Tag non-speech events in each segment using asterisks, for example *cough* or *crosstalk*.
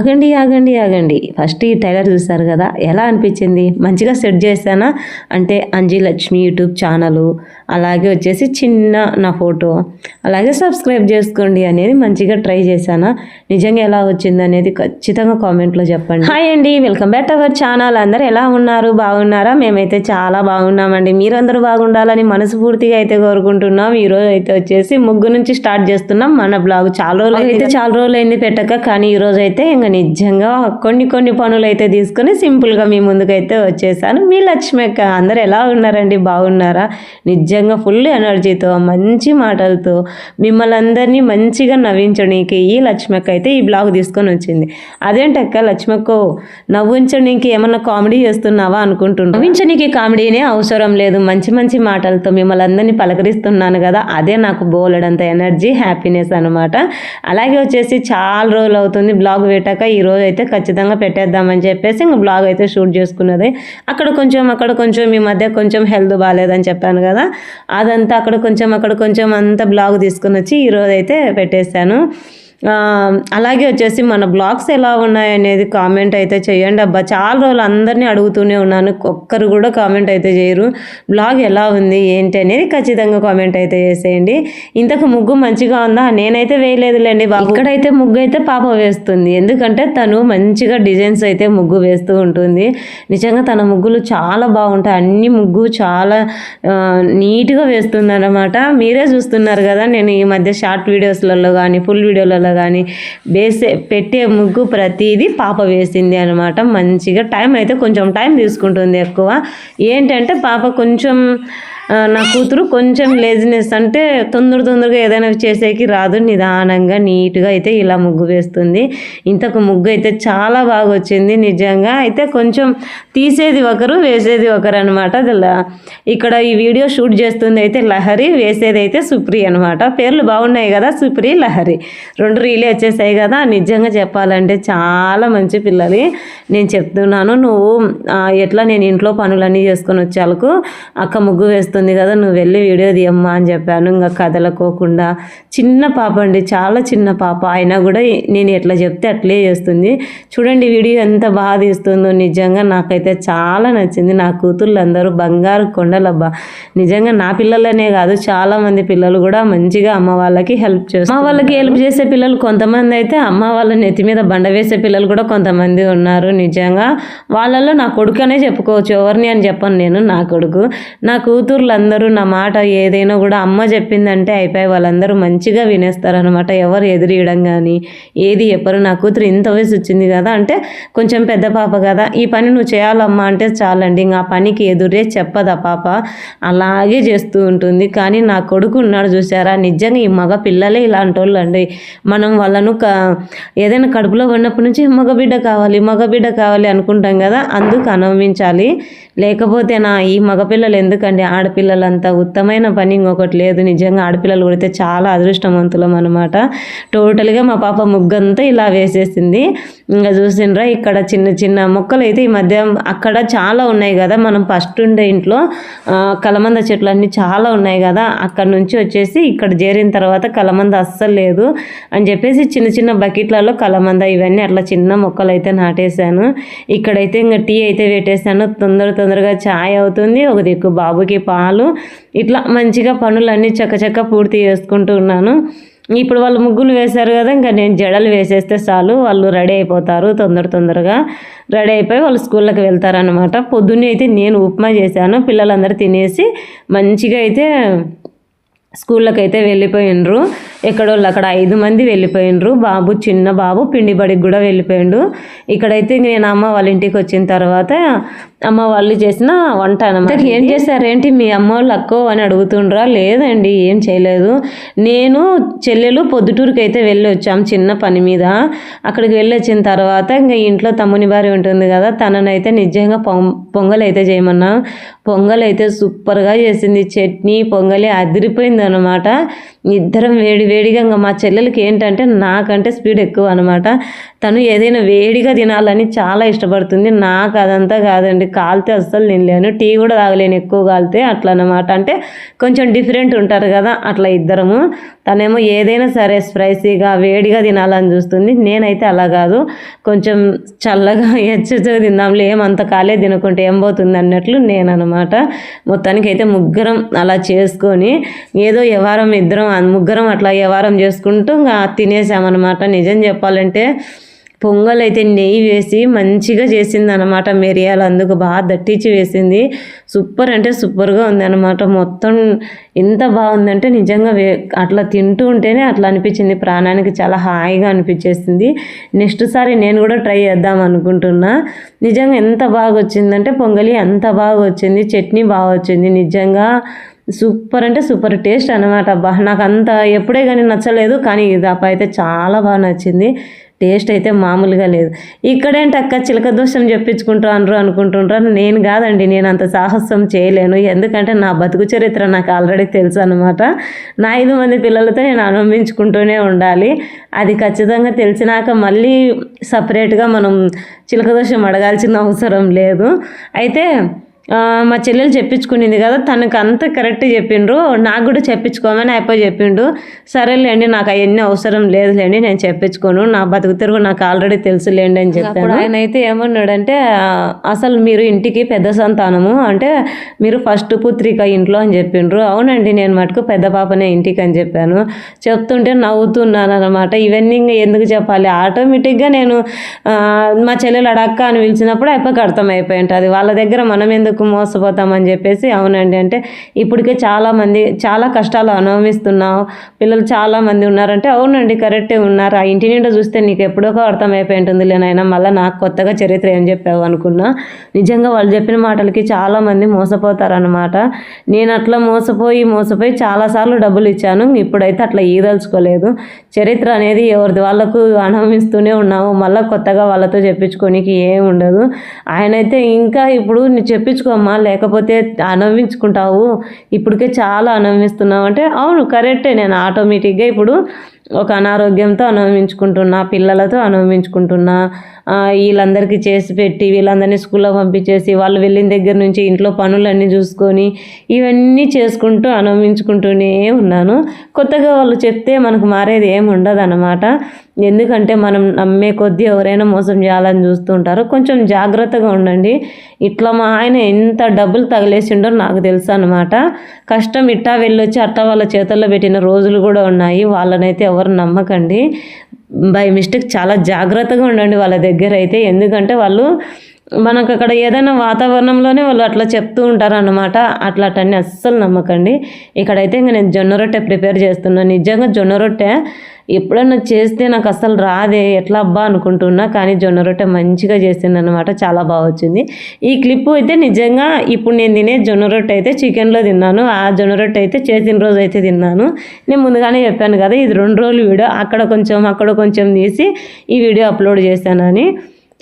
ఆగండి ఆగండి ఆగండి. ఫస్ట్ ఈ టైలర్ చూసారు కదా ఎలా అనిపించింది? మంచిగా సెట్ చేశానా? అంటే అంజీ లక్ష్మి యూట్యూబ్ ఛానల్ అలాగే వచ్చేసి చిన్న నా ఫోటో అలాగే సబ్స్క్రైబ్ చేసుకోండి అనేది మంచిగా ట్రై చేశానా? నిజంగా ఎలా వచ్చింది అనేది ఖచ్చితంగా కామెంట్లో చెప్పండి. హాయ్ అండి వెల్కమ్ బ్యాక్ అవర్ ఛానల్. అందరు ఎలా ఉన్నారు? బాగున్నారా? మేమైతే చాలా బాగున్నామండి. మీరందరూ బాగుండాలని మనస్ఫూర్తిగా అయితే కోరుకుంటున్నాం. ఈ రోజు అయితే వచ్చేసి ముగ్గు నుంచి స్టార్ట్ చేస్తున్నాం. మన బ్లాగ్ చాలా రోజులు అయితే చాలా రోజులు అయింది పెట్టక కానీ ఈ రోజు అయితే ఇంకా నిజంగా కొన్ని కొన్ని పనులు అయితే తీసుకొని సింపుల్గా మీ ముందుకైతే వచ్చేసాను. మీ లక్ష్మక్క అందరు ఎలా ఉన్నారండి? బాగున్నారా? నిజంగా ఫుల్ ఎనర్జీతో మంచి మాటలతో మిమ్మల్ని అందరినీ మంచిగా నవ్వించడానికి ఈ లక్ష్మక్క అయితే ఈ బ్లాగ్ తీసుకొని వచ్చింది. అదేంటక్క లక్ష్మక్క నవ్వించడానికి ఏమన్నా కామెడీ చేస్తున్నావా అనుకుంటున్నా? నవ్వించడానికి కామెడీనే అవసరం లేదు. మంచి మంచి మాటలతో మిమ్మల్ని అందరినీ పలకరిస్తున్నాను కదా అదే నాకు బోలెడంత ఎనర్జీ హ్యాపీనెస్ అనమాట అలాగే వచ్చేసి చాలా రోజులు అవుతుంది బ్లాగ్ పెట్టాక ఈ రోజు అయితే ఖచ్చితంగా పెట్టేద్దామని చెప్పేసి ఇంక బ్లాగ్ అయితే షూట్ చేసుకున్నది. అక్కడ కొంచెం అక్కడ కొంచెం ఈ మధ్య కొంచెం హెల్త్ బాగాలేదని చెప్పాను కదా. అదంతా అక్కడ కొంచెం అక్కడ కొంచెం అంతా బ్లాగ్ తీసుకుని వచ్చి ఈరోజు అయితే పెట్టేశాను. అలాగే వచ్చేసి మన బ్లాగ్స్ ఎలా ఉన్నాయి అనేది కామెంట్ అయితే చేయండి. అబ్బా చాలా రోజులు అందరినీ అడుగుతూనే ఉన్నాను. ఒక్కరు కూడా కామెంట్ అయితే చేయరు. బ్లాగ్ ఎలా ఉంది ఏంటి అనేది ఖచ్చితంగా కామెంట్ అయితే చేసేయండి. ఇంతకు ముగ్గు మంచిగా ఉందా? నేనైతే వేయలేదులేండి ఇక్కడైతే ముగ్గు అయితే పాప వేస్తుంది. ఎందుకంటే తను మంచిగా డిజైన్స్ అయితే ముగ్గు వేస్తూ ఉంటుంది. నిజంగా తన ముగ్గులు చాలా బాగుంటాయి. అన్ని ముగ్గు చాలా నీట్గా వేస్తుంది అనమాట మీరే చూస్తున్నారు కదా నేను ఈ మధ్య షార్ట్ వీడియోస్లలో కానీ ఫుల్ వీడియోలలో కానీ వేసే పెట్టే ముగ్గు ప్రతిదీ పాప వేసింది అనమాట మంచిగా టైం అయితే కొంచెం టైం తీసుకుంటుంది ఎక్కువ. ఏంటంటే పాప కొంచెం నా కూతురు కొంచెం లేజినెస్ అంటే తొందర తొందరగా ఏదైనా చేసేకి రాదు నిదానంగా నీట్గా అయితే ఇలా ముగ్గు వేస్తుంది. ఇంతకు ముగ్గు అయితే చాలా బాగా వచ్చింది నిజంగా. అయితే కొంచెం తీసేది ఒకరు వేసేది ఒకరు అనమాట ఇక్కడ ఈ వీడియో షూట్ చేస్తుంది అయితే లహరి వేసేది అయితే సుప్రి అనమాట పేర్లు బాగున్నాయి కదా సుప్రి లహరి. రెండు రీలే వచ్చేసాయి కదా. నిజంగా చెప్పాలంటే చాలా మంచి పిల్లలు. నేను చెప్తున్నాను నువ్వు ఎట్లా నేను ఇంట్లో పనులన్నీ చేసుకొని వచ్చేలకు అక్క ముగ్గు వేస్తుంది. కదా నువ్వు వెళ్ళి వీడియో తీయమ్మా అని చెప్పాను. ఇంకా కదలకోకుండా చిన్న పాప అండి చాలా చిన్న పాప. అయినా కూడా నేను ఎట్లా చెప్తే అట్లే చేస్తుంది. చూడండి వీడియో ఎంత బాగా తీస్తుందో. నిజంగా నాకైతే చాలా నచ్చింది. నా కూతుళ్ళు అందరూ బంగారు కొండలబ్బా. నిజంగా నా పిల్లలనే కాదు చాలా మంది పిల్లలు కూడా మంచిగా అమ్మ వాళ్ళకి హెల్ప్ చేస్తారు అమ్మ వాళ్ళకి హెల్ప్ చేసే పిల్లలు కొంతమంది అయితే అమ్మ వాళ్ళ నెత్తి మీద బండ వేసే పిల్లలు కూడా కొంతమంది ఉన్నారు. నిజంగా వాళ్ళల్లో నా కొడుకు అనే చెప్పుకోవచ్చు. ఎవరిని అని చెప్పను నేను నా కొడుకు. నా కూతుర్లందరూ నా మాట ఏదైనా కూడా అమ్మ చెప్పిందంటే అయిపోయి వాళ్ళందరూ మంచిగా వినేస్తారనమాట ఎవరు ఎదురీయడం కానీ ఏది చెప్పరు. నా కూతురు ఇంత వయసు వచ్చింది కదా అంటే కొంచెం పెద్ద పాప కదా. ఈ పని నువ్వు చేయాలమ్మా అంటే చాలండి. ఇంకా ఆ పనికి ఎదురే చెప్పదా పాప. అలాగే చేస్తూ ఉంటుంది. కానీ నా కొడుకు ఉన్నాడు చూసారా నిజంగా ఈ మగ పిల్లలే ఇలాంటి వాళ్ళు అండి మనం వాళ్ళను క ఏదైనా కడుపులో ఉన్నప్పటి నుంచి మగబిడ్డ కావాలి మగబిడ్డ కావాలి అనుకుంటాం కదా. అందుకు అనుభవించాలి లేకపోతే నా ఈ మగపిల్లలు ఎందుకండి? ఆడపిల్లలంతా ఉత్తమైన పని ఇంకొకటి లేదు. నిజంగా ఆడపిల్లలు కొడితే చాలా అదృష్టవంతులం అనమాట టోటల్గా మా పాప ముగ్గంతా ఇలా వేసేసింది. ఇంకా చూసిండ్రా ఇక్కడ చిన్న చిన్న మొక్కలు అయితే ఈ మధ్య అక్కడ చాలా ఉన్నాయి కదా. మనం ఫస్ట్ ఉండే ఇంట్లో కలమంద చెట్లు అన్నీ చాలా ఉన్నాయి కదా. అక్కడ నుంచి వచ్చేసి ఇక్కడ చేరిన తర్వాత కలమంద అస్సలు లేదు అని చెప్పేసి చిన్న చిన్న బకెట్లలో కలమంద ఇవన్నీ అట్లా చిన్న మొక్కలు అయితే నాటేశాను. ఇక్కడైతే ఇంకా టీ అయితే పెట్టేశాను. తొందర తొందరగా ఛాయ్ అవుతుంది. ఒక దిక్కు బాబుకి పాలు ఇట్లా మంచిగా పనులన్నీ చక్కచక్క పూర్తి చేసుకుంటున్నాను ఇప్పుడు వాళ్ళు ముగ్గులు వేశారు కదా ఇంకా నేను జడలు వేసేస్తే చాలు. వాళ్ళు రెడీ అయిపోతారు తొందర తొందరగా రెడీ అయిపోయి వాళ్ళు స్కూళ్ళకి వెళ్తారనమాట పొద్దున్నే అయితే నేను ఉప్మా చేశాను. పిల్లలందరూ తినేసి మంచిగా అయితే స్కూళ్ళకి అయితే వెళ్ళిపోయిండ్రు ఎక్కడోళ్ళు అక్కడ ఐదు మంది వెళ్ళిపోయిండ్రు. బాబు చిన్న బాబు పిండి బడికి కూడా వెళ్ళిపోయిండు. ఇక్కడైతే నేను అమ్మ వాళ్ళ ఇంటికి వచ్చిన తర్వాత అమ్మ వాళ్ళు చేసిన వంట అనమాట ఏం చేశారేంటి? మీ అమ్మ వాళ్ళు అక్కో అని అడుగుతుండ్రా? లేదండి ఏం చేయలేదు. నేను చెల్లెలు పొద్దుటూరుకి అయితే వెళ్ళి వచ్చాం చిన్న పని మీద. అక్కడికి వెళ్ళి వచ్చిన తర్వాత ఇంకా ఇంట్లో తమ్ముని భార్య ఉంటుంది కదా తననైతే నిజంగా పొంగల్ అయితే చేయమన్నా. పొంగల్ అయితే సూపర్గా చేసింది. చట్నీ పొంగలి అదిరిపోయింది అనమాట ఇద్దరం వేడి వేడిగా ఇంకా మా చెల్లెలకి ఏంటంటే నాకంటే స్పీడ్ ఎక్కువ అనమాట తను ఏదైనా వేడిగా తినాలని చాలా ఇష్టపడుతుంది. నాకు అదంతా కాదండి. కాలితే అస్సలు తినలేను. టీ కూడా తాగలేను ఎక్కువ కాలితే అట్లా అనమాట అంటే కొంచెం డిఫరెంట్ ఉంటారు కదా అట్లా ఇద్దరము. తనేమో ఏదైనా సరే స్ప్రైసీగా వేడిగా తినాలని చూస్తుంది. నేనైతే అలా కాదు. కొంచెం చల్లగా *laughs* ఎచ్చగా తిందాంలే. ఏమంత కాలే తినకుంటే ఏం పోతుంది అన్నట్లు నేను అనమాట మొత్తానికి అయితే ముగ్గురం అలా చేసుకొని ఏదో వ్యవహారం ఇద్దరం ముగ్గురం అట్లా వ్యవహారం చేసుకుంటూ ఇంకా తినేసామన్నమాట. నిజం చెప్పాలంటే పొంగల్ అయితే నెయ్యి వేసి మంచిగా చేసింది అనమాట మిరియాలు. అందుకు బాగా దట్టించి వేసింది. సూపర్ అంటే సూపర్గా ఉంది అనమాట మొత్తం ఎంత బాగుందంటే నిజంగా వే అట్లా తింటూ ఉంటేనే అట్లా అనిపించింది. ప్రాణానికి చాలా హాయిగా అనిపించేసింది. నెక్స్ట్ సారి నేను కూడా ట్రై చేద్దాం అనుకుంటున్నా. నిజంగా ఎంత బాగా వచ్చిందంటే పొంగలి అంత బాగా వచ్చింది. చట్నీ బాగా వచ్చింది. నిజంగా సూపర్ అంటే సూపర్ టేస్ట్ అనమాట అబ్బా నాకు అంత ఎప్పుడే కానీ నచ్చలేదు కానీ ఇది అప్ప అయితే చాలా బాగా నచ్చింది. టేస్ట్ అయితే మామూలుగా లేదు. ఇక్కడేంటి అక్క చిలక దోషం చెప్పించుకుంటారు అనుకుంటుంటారు? నేను కాదండి నేను అంత సాహసం చేయలేను. ఎందుకంటే నా బతుకు చరిత్ర నాకు ఆల్రెడీ తెలుసు అనమాట నా ఐదు మంది పిల్లలతో నేను అనుభవించుకుంటూనే ఉండాలి. అది ఖచ్చితంగా తెలిసినాక మళ్ళీ సపరేట్గా మనం చిలక దోషం అడగాల్సిన అవసరం లేదు. అయితే మా చెల్లెలు చెప్పించుకునింది కదా తనకు అంత కరెక్ట్ చెప్పిండ్రు. నాకు కూడా చెప్పించుకోమని అయిపోయి చెప్పిండు. సరేలేండి నాకు అవన్నీ అవసరం లేదులేండి నేను చెప్పించుకోను. నా బతుకు తిరుగు నాకు ఆల్రెడీ తెలుసులేండి అని చెప్పాను. ఆయన అయితే ఏమన్నాడంటే అసలు మీరు ఇంటికి పెద్ద సంతానము అంటే మీరు ఫస్ట్ పుత్రిక ఇంట్లో అని చెప్పిండ్రు. అవునండి నేను మటుకు పెద్ద పాపనే ఇంటికి అని చెప్పాను. చెప్తుంటే నవ్వుతున్నాను అనమాట ఇవన్నీ ఎందుకు చెప్పాలి? ఆటోమేటిక్గా నేను మా చెల్లెలు అడక్క అని పిలిచినప్పుడు అయిపోయి అర్థమైపోయి ఉంటుంది వాళ్ళ దగ్గర మనం ఎందుకు ఎందుకు మోసపోతామని చెప్పేసి అవునండి. అంటే ఇప్పటికే చాలామంది చాలా కష్టాలు అనుభవిస్తున్నావు పిల్లలు చాలామంది ఉన్నారంటే అవునండి కరెక్టే ఉన్నారు. ఆ ఇంటి నిండా చూస్తే నీకు ఎప్పుడో అర్థమైపోయి ఉంటుంది లేనైనా మళ్ళీ నాకు కొత్తగా చరిత్ర ఏం చెప్పావు అనుకున్నా. నిజంగా వాళ్ళు చెప్పిన మాటలకి చాలామంది మోసపోతారనమాట నేను అట్లా మోసపోయి మోసపోయి చాలాసార్లు డబ్బులు ఇచ్చాను. ఇప్పుడైతే అట్లా ఈదలుచుకోలేదు. చరిత్ర అనేది ఎవరిది? వాళ్ళకు అనుభవిస్తూనే ఉన్నాము. మళ్ళీ కొత్తగా వాళ్ళతో చెప్పించుకోనికి ఏం ఉండదు. ఆయనైతే ఇంకా ఇప్పుడు చెప్పించు అమ్మా లేకపోతే అనుభవించుకుంటావు ఇప్పటికే చాలా అనుభవిస్తున్నావు అంటే అవును కరెక్టే. నేను ఆటోమేటిక్గా ఇప్పుడు ఒక అనారోగ్యంతో అనుభవించుకుంటున్నా పిల్లలతో అనుభవించుకుంటున్నా వీళ్ళందరికీ చేసి పెట్టి వీళ్ళందరినీ స్కూల్లో పంపించేసి వాళ్ళు వెళ్ళిన దగ్గర నుంచి ఇంట్లో పనులన్నీ చూసుకొని ఇవన్నీ చేసుకుంటూ అనుభవించుకుంటూనే ఉన్నాను. కొత్తగా వాళ్ళు చెప్తే మనకు మారేది ఏమి ఉండదు అనమాట ఎందుకంటే మనం నమ్మే కొద్దీ ఎవరైనా మోసం చేయాలని చూస్తుంటారు. కొంచెం జాగ్రత్తగా ఉండండి. ఇట్లా మా ఆయన ఎంత డబ్బులు తగిలేసిండో నాకు తెలుసు అనమాట కష్టం ఇట్టా వెళ్ళొచ్చి అట్టా వాళ్ళ చేతుల్లో పెట్టిన రోజులు కూడా ఉన్నాయి. వాళ్ళనైతే ఎవరు నమ్మకండి. బై మిస్టేక్ చాలా జాగ్రత్తగా ఉండండి వాళ్ళ దగ్గర అయితే. ఎందుకంటే వాళ్ళు మనకు అక్కడ ఏదైనా వాతావరణంలోనే వాళ్ళు అట్లా చెప్తూ ఉంటారు అన్నమాట అట్లాంటివన్నీ అస్సలు నమ్మకండి. ఇక్కడైతే ఇంకా నేను జొన్న రొట్టె ప్రిపేర్ చేస్తున్నాను నిజంగా జొన్న రొట్టె ఎప్పుడన్నా చేస్తే నాకు అస్సలు రాదే. ఎట్లా అబ్బా అనుకుంటున్నా కానీ జొన్న రొట్టె మంచిగా చేసింది అనమాట చాలా బాగా వచ్చింది. ఈ క్లిప్ అయితే నిజంగా ఇప్పుడు నేను తినే జొన్న రొట్టె అయితే చికెన్లో తిన్నాను. ఆ జొన్న రొట్టె అయితే చేసిన రోజు అయితే తిన్నాను. నేను ముందుగానే చెప్పాను కదా ఇది రెండు రోజులు వీడియో. అక్కడ కొంచెం అక్కడ కొంచెం తీసి ఈ వీడియో అప్లోడ్ చేశానని.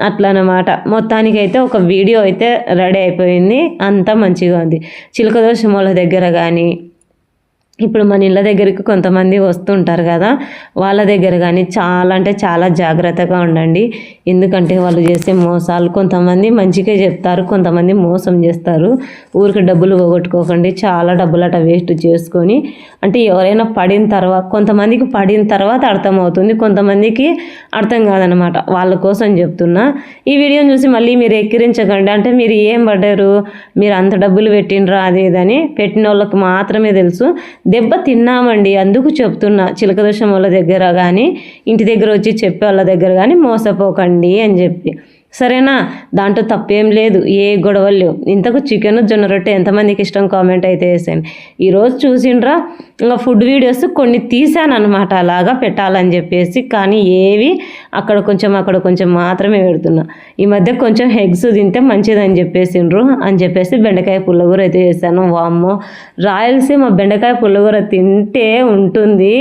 అట్లా అనమాట మొత్తానికి అయితే ఒక వీడియో అయితే రెడీ అయిపోయింది. అంతా మంచిగా ఉంది. చిలక దోషముల దగ్గర కానీ ఇప్పుడు మన ఇళ్ళ దగ్గరికి కొంతమంది వస్తుంటారు కదా వాళ్ళ దగ్గర కానీ చాలా అంటే చాలా జాగ్రత్తగా ఉండండి. ఎందుకంటే వాళ్ళు చేసే మోసాలు కొంతమంది మంచిగా చెప్తారు కొంతమంది మోసం చేస్తారు. ఊరికి డబ్బులు పోగొట్టుకోకండి చాలా డబ్బులు అట వేస్ట్ చేసుకొని. అంటే ఎవరైనా పడిన తర్వాత కొంతమందికి పడిన తర్వాత అర్థమవుతుంది కొంతమందికి అర్థం కాదనమాట. వాళ్ళ కోసం చెప్తున్నా. ఈ వీడియోని చూసి మళ్ళీ మీరు ఎక్కిరించకండి. అంటే మీరు ఏం పడ్డారు? మీరు అంత డబ్బులు పెట్టినరా అది ఇదని పెట్టిన వాళ్ళకి మాత్రమే తెలుసు. దెబ్బ తిన్నామండి అందుకు చెప్తున్నా. చిలకదోషం వాళ్ళ దగ్గర కానీ ఇంటి దగ్గర వచ్చి చెప్పే వాళ్ళ దగ్గర కానీ మోసపోకండి అని చెప్పి. సరేనా? దాంట్లో తప్పేం లేదు. ఏ గొడవలు లేవు. ఇంతకు చికెన్ జొన్న రొట్టె ఎంతమందికి ఇష్టం? కామెంట్ అయితే వేసాను ఈరోజు చూసిండ్రా? ఇంకా ఫుడ్ వీడియోస్ కొన్ని తీసాను అనమాట అలాగా పెట్టాలని చెప్పేసి కానీ ఏవి అక్కడ కొంచెం అక్కడ కొంచెం మాత్రమే పెడుతున్నా. ఈ మధ్య కొంచెం ఎగ్స్ తింటే మంచిదని చెప్పేసిండ్రు అని చెప్పేసి బెండకాయ పుల్లగూర అయితే చేశాను. వామ్మో! రాయలసీమ బెండకాయ పుల్లగూర తింటే ఉంటుంది.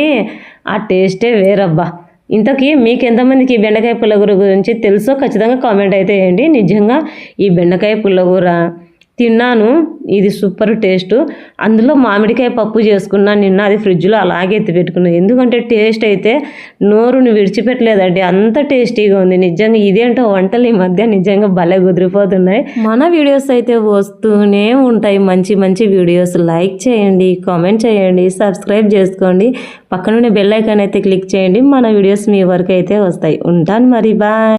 ఆ టేస్టే వేరబ్బా. ఇంతకీ మీకు ఎంతమందికి బెండకాయ పుల్లగూర గురించి తెలుసో ఖచ్చితంగా కామెంట్ అయితే వేయండి నిజంగా ఈ బెండకాయ పుల్లగూర తిన్నాను. ఇది సూపర్ టేస్ట్. అందులో మామిడికాయ పప్పు చేసుకున్నాను నిన్న. అది ఫ్రిడ్జ్లో అలాగే ఎత్తి పెట్టుకున్నాను ఎందుకంటే టేస్ట్ అయితే నోరుని విడిచిపెట్టలేదండి. అంత టేస్టీగా ఉంది. నిజంగా ఇదేంటో వంటలు ఈ మధ్య నిజంగా భలే కుదిరిపోతున్నాయి. మన వీడియోస్ అయితే వస్తూనే ఉంటాయి. మంచి మంచి వీడియోస్. లైక్ చేయండి కామెంట్ చేయండి సబ్స్క్రైబ్ చేసుకోండి. పక్కనుండే బెల్ ఐకాన్ అయితే క్లిక్ చేయండి. మన వీడియోస్ మీ వరకు అయితే వస్తాయి. ఉంటాను మరి. బాయ్.